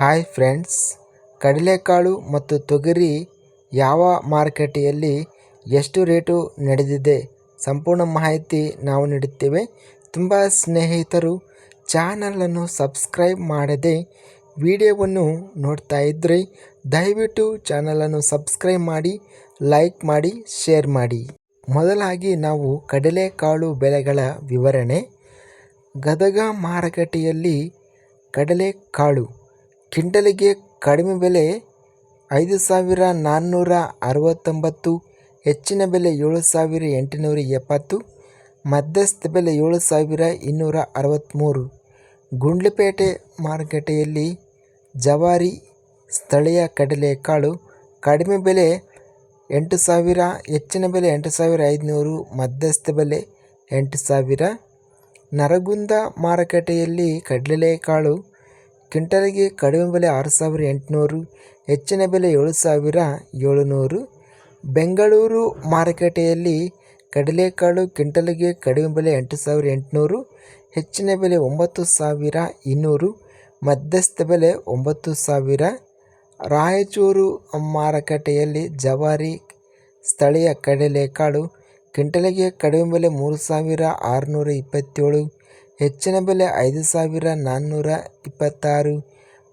Hi friends. ಕಡಲೆಕಾಳು ಮತ್ತು ತೊಗರಿ ಯಾವ ಮಾರುಕಟ್ಟೆಯಲ್ಲಿ ಎಷ್ಟು ರೇಟು ನಡೆದಿದೆ ಸಂಪೂರ್ಣ ಮಾಹಿತಿ ನಾವು ನೀಡುತ್ತೇವೆ. ತುಂಬ ಸ್ನೇಹಿತರು ಚಾನಲನ್ನು ಸಬ್ಸ್ಕ್ರೈಬ್ ಮಾಡದೆ ವಿಡಿಯೋವನ್ನು ನೋಡ್ತಾ ಇದ್ದರೆ ದಯವಿಟ್ಟು ಚಾನಲನ್ನು ಸಬ್ಸ್ಕ್ರೈಬ್ ಮಾಡಿ, ಲೈಕ್ ಮಾಡಿ, ಶೇರ್ ಮಾಡಿ. ಮೊದಲಾಗಿ ನಾವು ಕಡಲೆಕಾಳು ಬೆಲೆಗಳ ವಿವರಣೆ. ಗದಗ ಮಾರುಕಟ್ಟೆಯಲ್ಲಿ ಕಡಲೆಕಾಳು ಕ್ವಿಂಟಲಿಗೆ ಕಡಿಮೆ ಬೆಲೆ ಐದು ಸಾವಿರ ನಾನ್ನೂರ ಅರವತ್ತೊಂಬತ್ತು, ಹೆಚ್ಚಿನ ಬೆಲೆ ಏಳು ಸಾವಿರ ಎಂಟುನೂರ ಎಪ್ಪತ್ತು, ಮಧ್ಯಸ್ಥ ಬೆಲೆ ಏಳು ಸಾವಿರ ಇನ್ನೂರ ಅರವತ್ತ್ಮೂರು. ಗುಂಡ್ಲುಪೇಟೆ ಮಾರುಕಟ್ಟೆಯಲ್ಲಿ ಜವಾರಿ ಸ್ಥಳೀಯ ಕಡಲೆಕಾಳು ಕಡಿಮೆ ಬೆಲೆ ಎಂಟು ಸಾವಿರ, ಹೆಚ್ಚಿನ ಬೆಲೆ ಎಂಟು ಸಾವಿರ ಐದುನೂರು, ಮಧ್ಯಸ್ಥ ಬೆಲೆ ಎಂಟು ಸಾವಿರ. ನರಗುಂದ ಮಾರುಕಟ್ಟೆಯಲ್ಲಿ ಕಡಲೆಕಾಳು ಕ್ವಿಂಟಲ್ಗೆ ಕಡಿಮೆ ಬೆಲೆ ಆರು ಸಾವಿರ ಎಂಟುನೂರು, ಹೆಚ್ಚಿನ ಬೆಲೆ ಏಳು ಸಾವಿರ ಏಳುನೂರು. ಬೆಂಗಳೂರು ಮಾರುಕಟ್ಟೆಯಲ್ಲಿ ಕಡಲೆಕಾಳು ಕ್ವಿಂಟಲ್ಗೆ ಕಡಿಮೆ ಬೆಲೆ ಎಂಟು ಸಾವಿರ ಎಂಟುನೂರು, ಹೆಚ್ಚಿನ ಬೆಲೆ ಒಂಬತ್ತು ಸಾವಿರ ಇನ್ನೂರು, ಮಧ್ಯಸ್ಥ ಬೆಲೆ ಒಂಬತ್ತು ಸಾವಿರ. ರಾಯಚೂರು ಮಾರುಕಟ್ಟೆಯಲ್ಲಿ ಜವಾರಿ ಸ್ಥಳೀಯ ಕಡಲೆಕಾಳು ಕ್ವಿಂಟಲ್ಗೆ ಕಡಿಮೆ ಬೆಲೆ ಮೂರು ಸಾವಿರ ಆರುನೂರ ಇಪ್ಪತ್ತೇಳು ಹೆಚ್ಚಿನ ಬೆಲೆ ಐದು ಸಾವಿರ ನಾನ್ನೂರ ಇಪ್ಪತ್ತಾರು,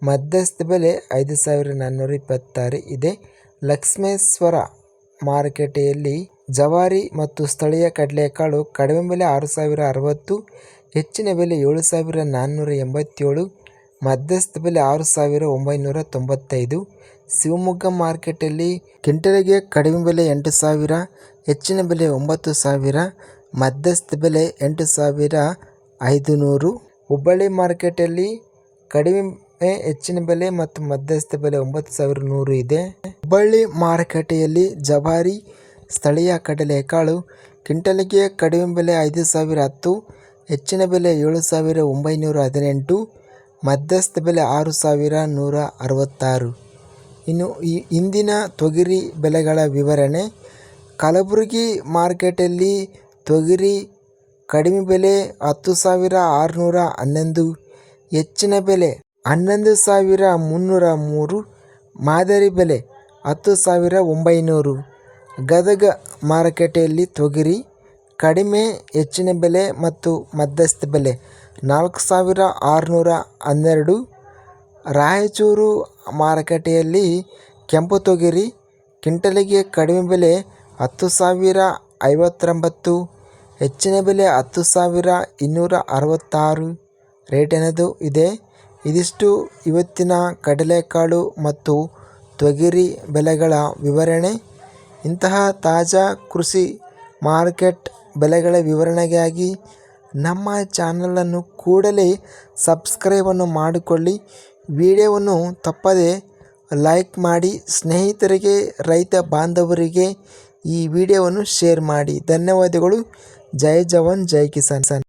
ಮಧ್ಯಸ್ಥ ಬೆಲೆ ಐದು ಸಾವಿರ ನಾನ್ನೂರ ಇಪ್ಪತ್ತಾರು ಇದೆ. ಲಕ್ಷ್ಮೇಶ್ವರ ಮಾರುಕಟ್ಟೆಯಲ್ಲಿ ಜವಾರಿ ಮತ್ತು ಸ್ಥಳೀಯ ಕಡಲೆಕಾಳು ಕಡಿಮೆ ಬೆಲೆ ಆರು ಸಾವಿರ ಅರವತ್ತು, ಹೆಚ್ಚಿನ ಬೆಲೆ ಏಳು ಸಾವಿರ ನಾನ್ನೂರ ಎಂಬತ್ತೇಳು, ಮಧ್ಯಸ್ಥ ಬೆಲೆ ಆರು ಸಾವಿರ ಒಂಬೈನೂರ ತೊಂಬತ್ತೈದು. ಶಿವಮೊಗ್ಗ ಮಾರ್ಕೆಟಲ್ಲಿ ಕ್ವಿಂಟಲಿಗೆ ಕಡಿಮೆ ಬೆಲೆ ಎಂಟು ಸಾವಿರ, ಹೆಚ್ಚಿನ ಬೆಲೆ ಒಂಬತ್ತು ಸಾವಿರ, ಮಧ್ಯಸ್ಥ ಬೆಲೆ ಎಂಟು ಸಾವಿರ ಐದು ನೂರು ಹುಬ್ಬಳ್ಳಿ ಮಾರ್ಕೆಟಲ್ಲಿ ಕಡಿಮೆ ಹೆಚ್ಚಿನ ಬೆಲೆ ಮತ್ತು ಮಧ್ಯಸ್ಥ ಬೆಲೆ ಒಂಬತ್ತು ಸಾವಿರ ನೂರು ಇದೆ. ಹುಬ್ಬಳ್ಳಿ ಮಾರುಕಟ್ಟೆಯಲ್ಲಿ ಜವಾರಿ, ಸ್ಥಳೀಯ ಕಡಲೆಕಾಳು, ಕ್ವಿಂಟಲಿಗೆ ಕಡಿಮೆ ಬೆಲೆ ಐದು ಸಾವಿರ ಹತ್ತು, ಹೆಚ್ಚಿನ ಬೆಲೆ ಏಳು ಸಾವಿರ ಒಂಬೈನೂರ ಹದಿನೆಂಟು, ಮಧ್ಯಸ್ಥ ಬೆಲೆ ಆರು ಸಾವಿರ ನೂರ ಅರವತ್ತಾರು. ಇನ್ನು ಈ ಇಂದಿನ ತೊಗರಿ ಬೆಲೆಗಳ ವಿವರಣೆ. ಕಲಬುರಗಿ ಮಾರ್ಕೆಟಲ್ಲಿ ತೊಗರಿ ಕಡಿಮೆ ಬೆಲೆ ಹತ್ತು ಸಾವಿರ ಆರುನೂರ ಹನ್ನೊಂದು, ಹೆಚ್ಚಿನ ಬೆಲೆ ಹನ್ನೊಂದು ಸಾವಿರ ಮುನ್ನೂರ ಮೂರು, ಮಾದರಿ ಬೆಲೆ ಹತ್ತು ಸಾವಿರ ಒಂಬೈನೂರು. ಗದಗ ಮಾರುಕಟ್ಟೆಯಲ್ಲಿ ತೊಗರಿ ಕಡಿಮೆ, ಹೆಚ್ಚಿನ ಬೆಲೆ ಮತ್ತು ಮಧ್ಯಸ್ಥ ಬೆಲೆ ನಾಲ್ಕು ಸಾವಿರ ಆರುನೂರ ಹನ್ನೆರಡು. ರಾಯಚೂರು ಮಾರುಕಟ್ಟೆಯಲ್ಲಿ ಕೆಂಪು ತೊಗರಿ ಕಿಂಟಲಿಗೆ ಕಡಿಮೆ ಬೆಲೆ ಹತ್ತು ಸಾವಿರ ಐವತ್ತೊಂಬತ್ತು. ಹೆಚ್ಚಿನ ಬೆಲೆ ಹತ್ತು ಸಾವಿರ ಇನ್ನೂರ ಅರವತ್ತಾರು. ರೇಟಿನದು ಇದೆ. ಇದಿಷ್ಟು ಇವತ್ತಿನ ಕಡಲೆಕಾಳು ಮತ್ತು ತೊಗರಿ ಬೆಲೆಗಳ ವಿವರಣೆ. ಇಂತಹ ತಾಜಾ ಕೃಷಿ ಮಾರ್ಕೆಟ್ ಬೆಲೆಗಳ ವಿವರಣೆಗಾಗಿ ನಮ್ಮ ಚಾನಲನ್ನು ಕೂಡಲೇ ಸಬ್ಸ್ಕ್ರೈಬನ್ನು ಮಾಡಿಕೊಳ್ಳಿ. ವಿಡಿಯೋವನ್ನು ತಪ್ಪದೆ ಲೈಕ್ ಮಾಡಿ. ಸ್ನೇಹಿತರಿಗೆ, ರೈತ ಬಾಂಧವರಿಗೆ ಈ ವಿಡಿಯೋವನ್ನು ಶೇರ್ ಮಾಡಿ. ಧನ್ಯವಾದಗಳು. जय जवान जय किसान।